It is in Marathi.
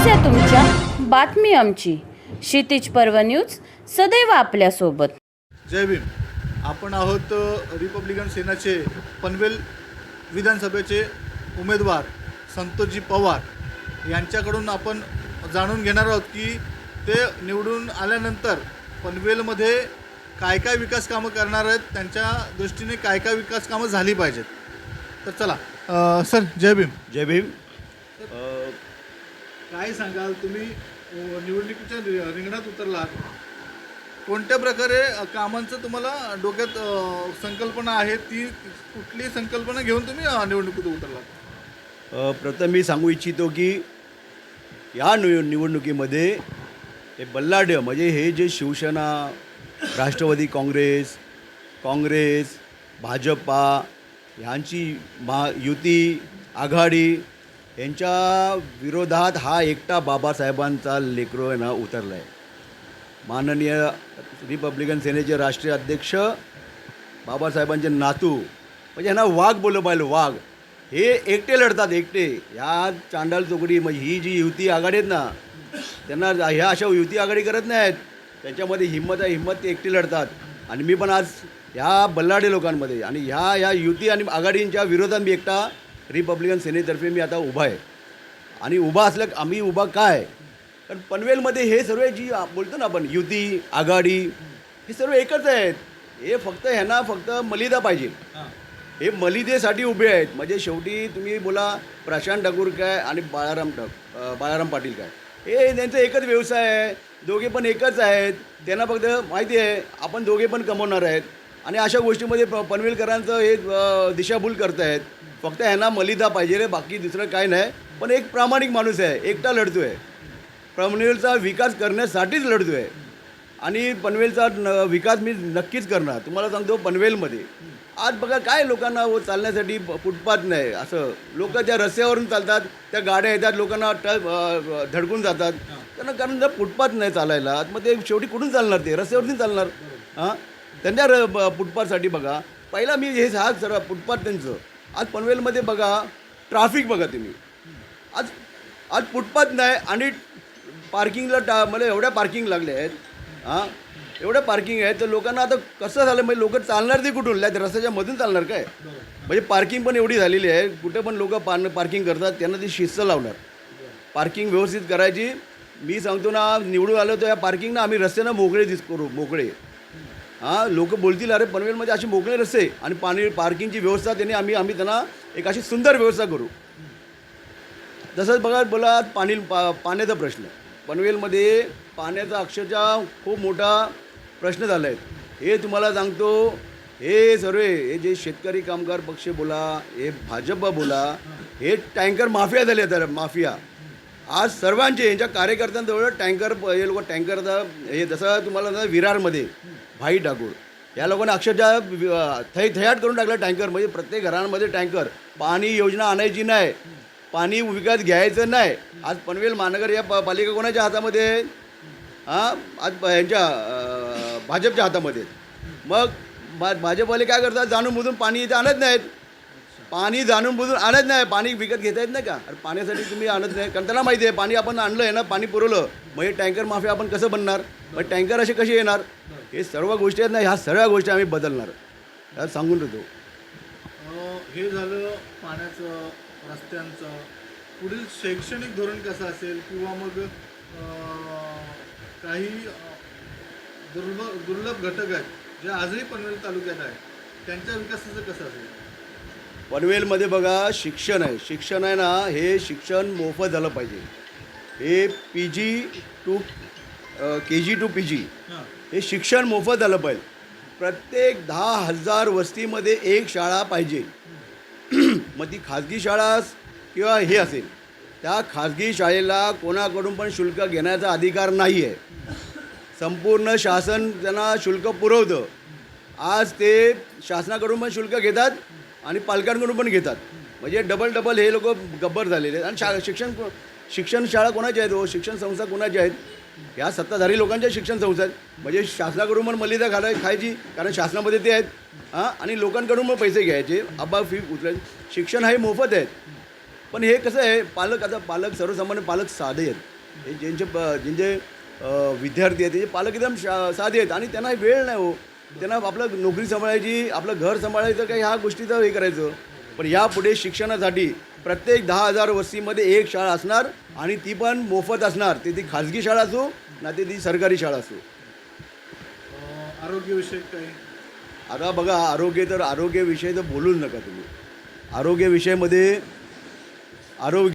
समस्या तुमच्या बातमी आमची. क्षितिज पर्व न्यूज सदैव आपल्यासोबत. जय भीम. आपण आहोत रिपब्लिकन सेनाचे पनवेल विधानसभेचे उमेदवार संतोषजी पवार. यांच्याकडून आपण जाणून घेणार आहोत की ते निवडून आल्यानंतर पनवेलमध्ये काय काय विकास कामं करणार आहेत त्यांच्या दृष्टीने काय काय विकास कामं झाली पाहिजेत. तर चला सर जय भीम. जय भीम. काय सांगाल? तुम्ही निवडणुकीच्या रि- रिंगणात उतरलात. कोणत्या प्रकारे कामांचं तुम्हाला डोक्यात अ, संकल्पना आहे ती कुठली संकल्पना घेऊन तुम्ही अ, निवडणुकीत उतरलात? अ, प्रथम मी सांगू इच्छितो की या निव निवडणुकीमध्ये हे बल्लाढ्य म्हणजे हे जे शिवसेना राष्ट्रवादी काँग्रेस काँग्रेस भाजपा यांची महा युती आघाडी यांच्या विरोधात हा एकटा बाबासाहेबांचा लेकरो आहे ना उतरला आहे माननीय रिपब्लिकन सेनेचे राष्ट्रीय अध्यक्ष बाबासाहेबांचे नातू म्हणजे ह्यांना वाघ बोललं पाहिलं वाघ. हे एकटे लढतात एकटे. ह्या चांडाल चौकडी म्हणजे ही जी युती आघाडी आहेत ना त्यांना ह्या अशा युती आघाडी करत नाहीत. त्यांच्यामध्ये हिंमत आहे हिंमत ते एकटे लढतात. आणि मी पण आज ह्या बल्लाडे लोकांमध्ये आणि ह्या ह्या युती आणि आघाडींच्या विरोधात मी एकटा रिपब्लिकन सेनेतर्फे मी आता उभा आहे. आणि उभा असल्या आम्ही उभा काय? कारण पनवेलमध्ये हे सर्व जी बोलतो ना आपण युती आघाडी हे सर्व एकच आहेत. हे फक्त ह्यांना फक्त मलिदा पाहिजे. हे. मलिदेसाठी उभे आहेत. म्हणजे शेवटी तुम्ही बोला प्रशांत ठाकूर काय आणि बाळाराम ठाक बाळाराम पाटील काय? हे त्यांचा एकच व्यवसाय आहे. दोघे पण एकच आहेत. त्यांना फक्त माहिती आहे आपण दोघे पण कमवणार आहेत. आणि अशा गोष्टीमध्ये प पनवेलकरांचं हे दिशाभूल करत आहेत फक्त ह्यांना मलिदा पाहिजे रे बाकी दुसरं काय नाही. पण एक प्रामाणिक माणूस आहे एकटा लढतो आहे पनवेलचा विकास करण्यासाठीच लढतो आहे आणि पनवेलचा न विकास मी नक्कीच करणार. तुम्हाला सांगतो पनवेलमध्ये. आज बघा काय लोकांना व चालण्यासाठी फुटपाथ नाही. असं लोक त्या रस्त्यावरून चालतात त्या गाड्या येतात लोकांना ट धडकून जातात. त्यांना कारण जर फुटपाथ नाही चालायला मग ते शेवटी कुठून चालणार ते? रस्त्यावरती चालणार. हां? त्यांच्या र फुटपाथसाठी बघा. पहिला मी हे हा सर फुटपाथ त्यांचं. आज पनवेलमध्ये बघा ट्राफिक बघा तुम्ही. आज आज फुटपाथ नाही आणि पार्किंगला टा मला एवढ्या पार्किंग लागल्या आहेत. हां? एवढ्या पार्किंग आहे तर लोकांना आता कसं झालं म्हणजे लोक चालणार ते कुठून? लाईत रस्त्याच्या मधून चालणार काय? म्हणजे पार्किंग पण एवढी झालेली आहे. कुठे पण लोक पान पार्किंग करतात त्यांना ती शिस्त लावणार. पार्किंग व्यवस्थित करायची. मी सांगतो ना निवडून आलो तर या पार्किंगना आम्ही रस्त्यानं मोकळे दिस करू मोकळे. हां लोक बोलतील अरे पनवेलमध्ये असे मोकळे रस्ते आणि पाणी पार्किंगची व्यवस्था त्यांनी आम्ही आम्ही त्यांना एक अशी सुंदर व्यवस्था करू. तसंच बघा बोला पाणी पा पाण्याचा प्रश्न. पनवेलमध्ये पाण्याचा अक्षरशः खूप मोठा प्रश्न झाला आहे हे तुम्हाला सांगतो हे सर्व हे जे शेतकरी कामगार पक्ष बोला हे भाजप बोला हे टँकर माफिया झाले तर माफिया. आज सर्वांचे यांच्या कार्यकर्त्यांजवळ टँकर हे लोक टँकरचा हे जसं तुम्हाला विरारमध्ये. भाई ठाकूर या लोकांना अक्षरशः थै थैयाट करून टाकलं टँकर म्हणजे प्रत्येक घरांमध्ये टँकर. पाणी योजना आणायची नाही. पाणी विकत घ्यायचं नाही. आज पनवेल महानगर या प- पालिका कोणाच्या हातामध्ये? आहे? हां आज प- यांच्या भाजपच्या हातामध्ये. मग भा भाजपवाले काय करतात? जाणून बुजून पाणी इथे आणत नाहीत. पाणी जाणून बुजून आणत नाही. पाणी विकत घेता येत नाही का? अरे पाण्यासाठी तुम्ही आणत नाही. कारण त्यांना माहिती आहे पाणी आपण आणलं आहे ना पाणी पुरवलं. मग हे टँकर माफिया आपण कसं बनणार? मग टँकर असे कसे येणार? हे सर्व गोष्टी आहेत ना ह्या सर्व गोष्टी आम्ही बदलणार. ह्या सांगून देतो. हे झालं पाण्याचं रस्त्यांचं. पुढील शैक्षणिक धोरण कसं असेल किंवा मग काही अ, दुर्लभ दुर्लभ घटक आहेत जे आजही पनवेल तालुक्यात आहेत त्यांच्या विकासाचं कसं असेल? पनवेलमध्ये बघा शिक्षण आहे. शिक्षण आहे ना हे शिक्षण मोफत झालं पाहिजे. हे P G to K G to P G हां शिक्षण मोफत झालं पाहिजे. प्रत्येक दहा हजार वस्तीमध्ये एक शाळा पाहिजे. मग ती खाजगी शाळा अस- किंवा हे असेल त्या खाजगी शाळेला कोणाकडून पण शुल्क घेण्याचा अधिकार नाही आहे संपूर्ण शासन त्यांना शुल्क पुरवतं. आज ते शासनाकडून पण शुल्क घेतात आणि पालकांकडून पण घेतात. म्हणजे डबल डबल हे लोक गब्बर झालेले आहेत. आणि शा शिक्षण शिक्षण शाळा कोणाच्या आहेत हो? शिक्षण संस्था कोणाच्या आहेत? ह्या सत्ताधारी लोकांच्या शिक्षण संस्था आहेत. म्हणजे शासनाकडून पण मलिदा घालाय खायची कारण शासनामध्ये ते आहेत. हां? आणि लोकांकडून मग पैसे घ्यायचे. अब्बा फी उचलायची. शिक्षण हे मोफत आहे पण हे कसं आहे? पालक आता पालक सर्वसामान्य पालक साधे आहेत. हे ज्यांचे प- ज्यांचे विद्यार्थी आहेत त्याचे पालक एकदम शा साधे आहेत. आणि त्यांना वेळ नाही हो. त्यांना आपलं नोकरी सांभाळायची आपलं घर सांभाळायचं काही ह्या गोष्टीचं हे करायचं. पण यापुढे शिक्षणासाठी प्रत्येक दहा हजार वस्तीमध्ये एक शाळा असणार आणि ती पण मोफत असणार. ते ती खाजगी शाळा असो ना ते ती सरकारी शाळा असो. आरोग्यविषयक काही? आता बघा आरोग्य तर आरोग्यविषयी तर बोलूच नका तुम्ही. आरोग्यविषयामध्ये आरोग्य